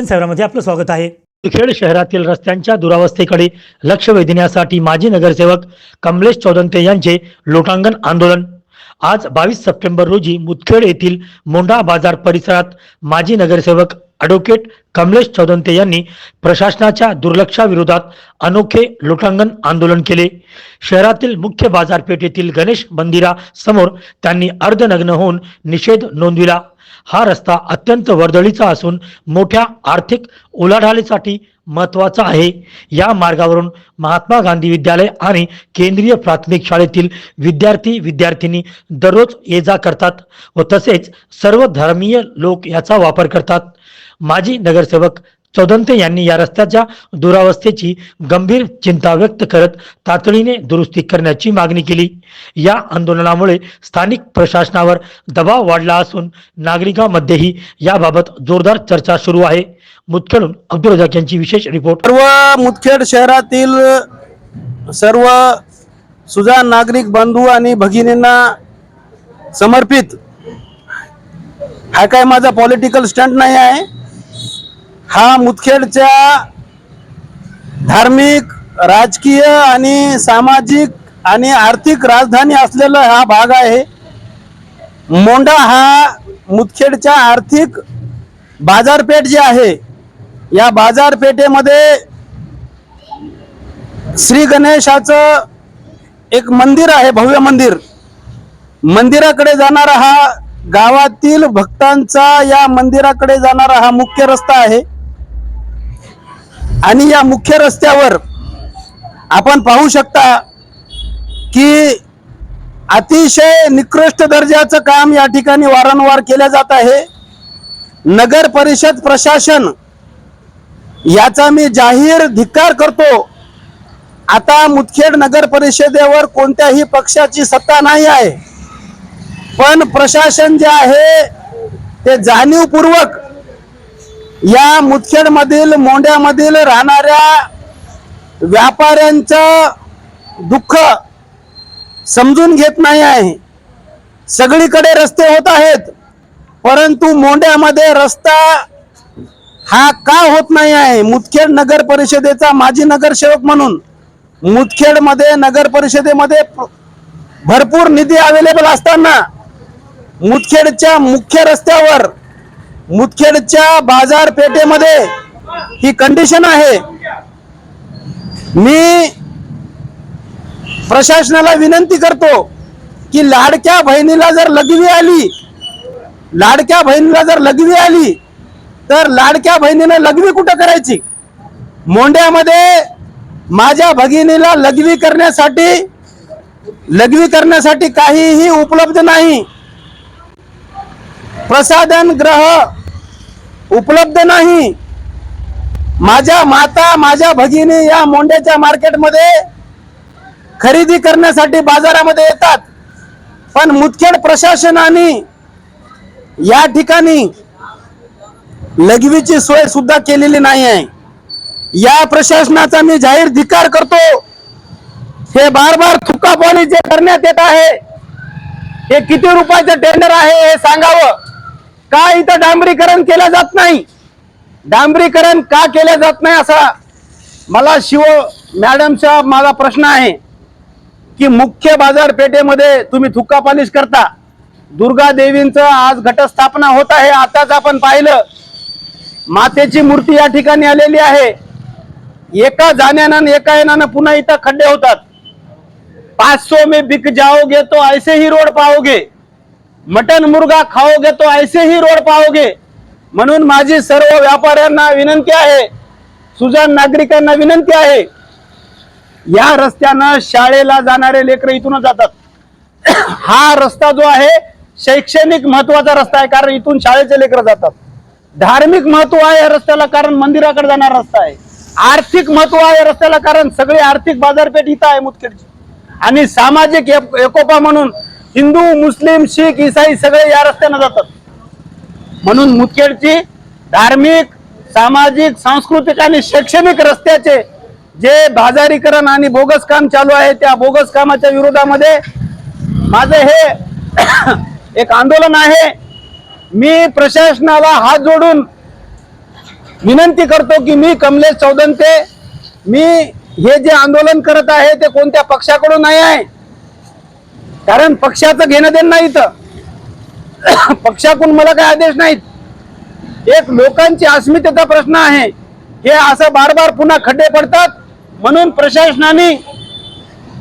शिक्षण सेवामध्ये आपलं स्वागत आहे. खेड शहरातील रस्त्यांच्या दुरावस्थेकडे लक्ष वेधण्यासाठी माजी नगरसेवक कमलेश चौदंते यांचे लोटांगण आंदोलन. आज बावीस सप्टेंबर रोजी मुदखेड येथील मोंढा बाजार परिसरात माजी नगरसेवक ॲडव्होकेट कमलेश चौदंते यांनी प्रशासनाच्या दुर्लक्षाविरोधात अनोखे लोटांगण आंदोलन केले. शहरातील मुख्य बाजारपेठेतील गणेश मंदिरासमोर त्यांनी अर्धनग्न होऊन निषेध नोंदविला. हा रस्ता अत्यंत वर्दळीचा असून मोठ्या आर्थिक उलाढालीसाठी महत्त्वाचा आहे. या मार्गावरून महात्मा गांधी विद्यालय आणि केंद्रीय प्राथमिक शाळेतील विद्यार्थी विद्यार्थिनी दररोज ये जा करतात व तसेच सर्व धर्मीय लोक याचा वापर करतात. माजी नगरसेवक चौदंते यांनी या रस्त्याच्या दुरावस्थेची गंभीर चिंता व्यक्त करत तातडीने दुरुस्ती करण्याची मागणी केली. या आंदोलनामुळे स्थानिक प्रशासनावर दबाव वाढला असून नागरिकांमध्येही याबाबत जोरदार चर्चा सुरू आहे. मुतखेडून अब्दुल रजाक यांची विशेष रिपोर्ट. सर्व मुदखेड शहरातील सर्व सुजाण नागरिक बंधू आणि भगिनींना समर्पित हा काय माझा पॉलिटिकल स्टंट नाही आहे. हा मुदखेडच्या धार्मिक राजकीय आणि सामाजिक आणि आर्थिक राजधानी असलेला हा भाग आहे. मोंढा हा मुदखेडच्या आर्थिक बाजारपेठ जी आहे या बाजारपेठेमध्ये श्री गणेशाचं एक मंदिर आहे भव्य मंदिर. मंदिराकडे जाणारा हा गावातील भक्तांचा या मंदिराकडे जाणारा हा मुख्य रस्ता आहे. आणि या मुख्य रस्त्यावर आपण पाहू शकता की अतिशय निकृष्ट दर्जाचं काम या ठिकाणी वारंवार केलं जात आहे. नगर परिषद प्रशासन याचा मी जाहीर धिक्कार करतो. आता मुदखेड नगर परिषदेवर कोणत्याही पक्षाची सत्ता नाही आहे. पण प्रशासन जे आहे ते जाणीवपूर्वक या मुदखेड मधील राहणाऱ्या व्यापाऱ्यांचं दुःख समजून घेत नाही आहे. सगळीकडे रस्ते होत आहेत परंतु मोंड्यामध्ये रस्ता हा का होत नाही आहे? मुदखेड नगर परिषदेचा माजी नगरसेवक म्हणून मुदखेडमध्ये नगर परिषदेमध्ये भरपूर निधी अवेलेबल असताना मुदखेडच्या मुख्य रस्त्यावर मुदखेडच्या बाजारपेठेमध्ये ही कंडिशन आहे. मी प्रशासनाला विनंती करतो की लाडक्या बहिणीला जर लघवी आली लाडक्या बहिणीला जर लघवी आली तर लाडक्या बहिणीने लघवी कुठं करायची? मोंड्यामध्ये माझ्या भगिनीला लघवी करण्यासाठी लघवी करण्यासाठी काहीही उपलब्ध नाही. प्रसाधन ग्रह उपलब्ध नाही. माझ्या माता माझ्या भगिनी या मोंड्याच्या मार्केटमध्ये खरेदी करण्यासाठी बाजारामध्ये येतात. पण मुदखेड प्रशासनाने या ठिकाणी लघवीची सोय सुद्धा केलेली नाही आहे. या प्रशासनाचा मी जाहीर धिकार करतो. हे बार बार थुकापाणी जे करण्यात येत आहे हे किती रुपयाचं टेंडर आहे हे सांगावं. का इथं डांबरीकरण केलं जात नाही? डांबरीकरण का केलं जात नाही असा मला शिव मॅडमचा माझा प्रश्न आहे की मुख्य बाजारपेठेमध्ये तुम्ही थुक्का पॉलिश करता. दुर्गा देवींचं आज घटस्थापना होत आहे आताच आपण पाहिलं. मातेची मूर्ती या ठिकाणी आलेली आहे. एका जाण्यानं एका येण्यानं पुन्हा इथं खड्डे होतात. पाच सो मे बिक जाओगे तो ऐसे ही रोड पाओगे मटन मुर्गा खाओगे तो ऐसे ही रोड पाओगे. म्हणून माझी सर्व व्यापाऱ्यांना विनंती आहे सुजाण नागरिकांना विनंती आहे या रस्त्यानं शाळेला जाणारे लेकर इथूनच जातात. हा रस्ता जो आहे शैक्षणिक महत्त्वाचा रस्ता आहे कारण इथून शाळेचे लेकर जातात. धार्मिक महत्त्व आहे या रस्त्याला कारण मंदिराकडे जाणारा रस्ता आहे. आर्थिक महत्त्व आहे या रस्त्याला कारण सगळी आर्थिक बाजारपेठ इथं आहे मुदखेडची. आणि सामाजिक एकोपा म्हणून हिंदू मुस्लिम शीख इसाई सगळे या रस्त्यानं जातात. म्हणून मुखेडची धार्मिक सामाजिक सांस्कृतिक आणि शैक्षणिक रस्त्याचे जे बाजारीकरण आणि बोगस काम चालू आहे त्या बोगस कामाच्या विरोधामध्ये माझं हे एक आंदोलन आहे. मी प्रशासनाला हात जोडून विनंती करतो की मी कमलेश चौदंते मी हे जे आंदोलन करत आहे ते कोणत्या पक्षाकडून नाही आहे कारण पक्षाचं घेणं देणं नाही इथं. पक्षाकडून मला काही आदेश नाहीत. एक लोकांची अस्मितेचा प्रश्न आहे. हे असं बार बार पुन्हा खड्डे पडतात. म्हणून प्रशासनाने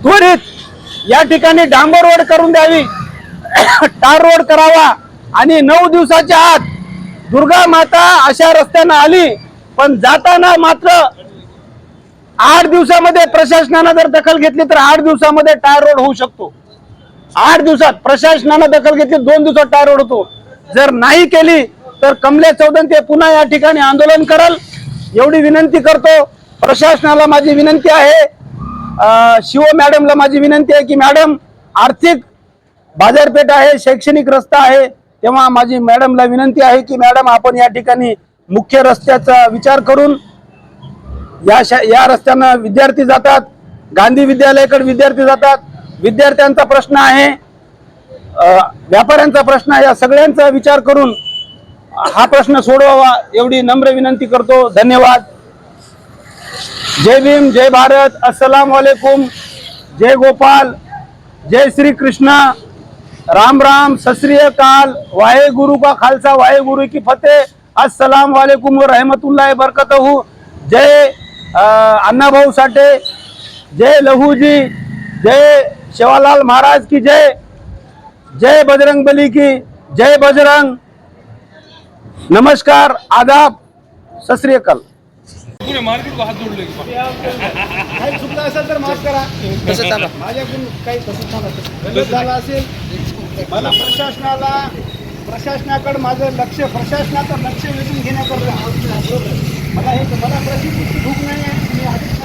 त्वरित या ठिकाणी डांबर रोड करून द्यावी. टार रोड करावा. आणि नऊ दिवसाच्या आत दुर्गा माता अशा रस्त्यानं आली. पण जाताना मात्र आठ दिवसामध्ये प्रशासनानं जर दखल घेतली तर आठ दिवसामध्ये टायर रोड होऊ शकतो. आठ दिवसात प्रशासनानं दखल घेतली दोन दिवसात टायर ओढतो. जर नाही केली तर कमले ते पुन्हा या ठिकाणी आंदोलन करल. एवढी विनंती करतो. प्रशासनाला माझी विनंती आहे. शिव मॅडमला माझी विनंती आहे की मॅडम आर्थिक बाजारपेठ आहे शैक्षणिक रस्ता आहे तेव्हा माझी मॅडमला विनंती आहे की मॅडम आपण या ठिकाणी मुख्य रस्त्याचा विचार करून या शा या रस्त्यानं विद्यार्थी जातात गांधी विद्यालयाकडे विद्यार्थी जातात विद्यार्थ्यांचा प्रश्न आहे व्यापाऱ्यांचा प्रश्न आहे या सगळ्यांचा विचार करून हा प्रश्न सोडवावा एवढी नम्र विनंती करतो. धन्यवाद. जय भीम जय भारत. अस्सलाम वालेकुम. जय गोपाल. जय श्री कृष्ण राम राम. सत अकाल. वाहे गुरु का खालसा वाहे गुरु की फतेह. अस्सलाम वालेकुम व रहमतुल्लाह बरकतहू. जय अण्णाभाऊ साठे. जय लहूजी. जय शेवालाल महाराज की जय। जय बजरंग बली की जय बजरंग। नमस्कार आदाब। सत श्री अकाल। पुढे मार्केट को हात जोडले काही चुकलं असेल तर माफ करा. माझ्याकडून काही तसं झालं गलत झालं असेल मला प्रशासनाला प्रशासनाकडे माझं लक्ष प्रशासनाचं लक्ष वेधून घेण्याकरता मला हे मला प्रशिक्षित भूक नाही आहे मी अधिक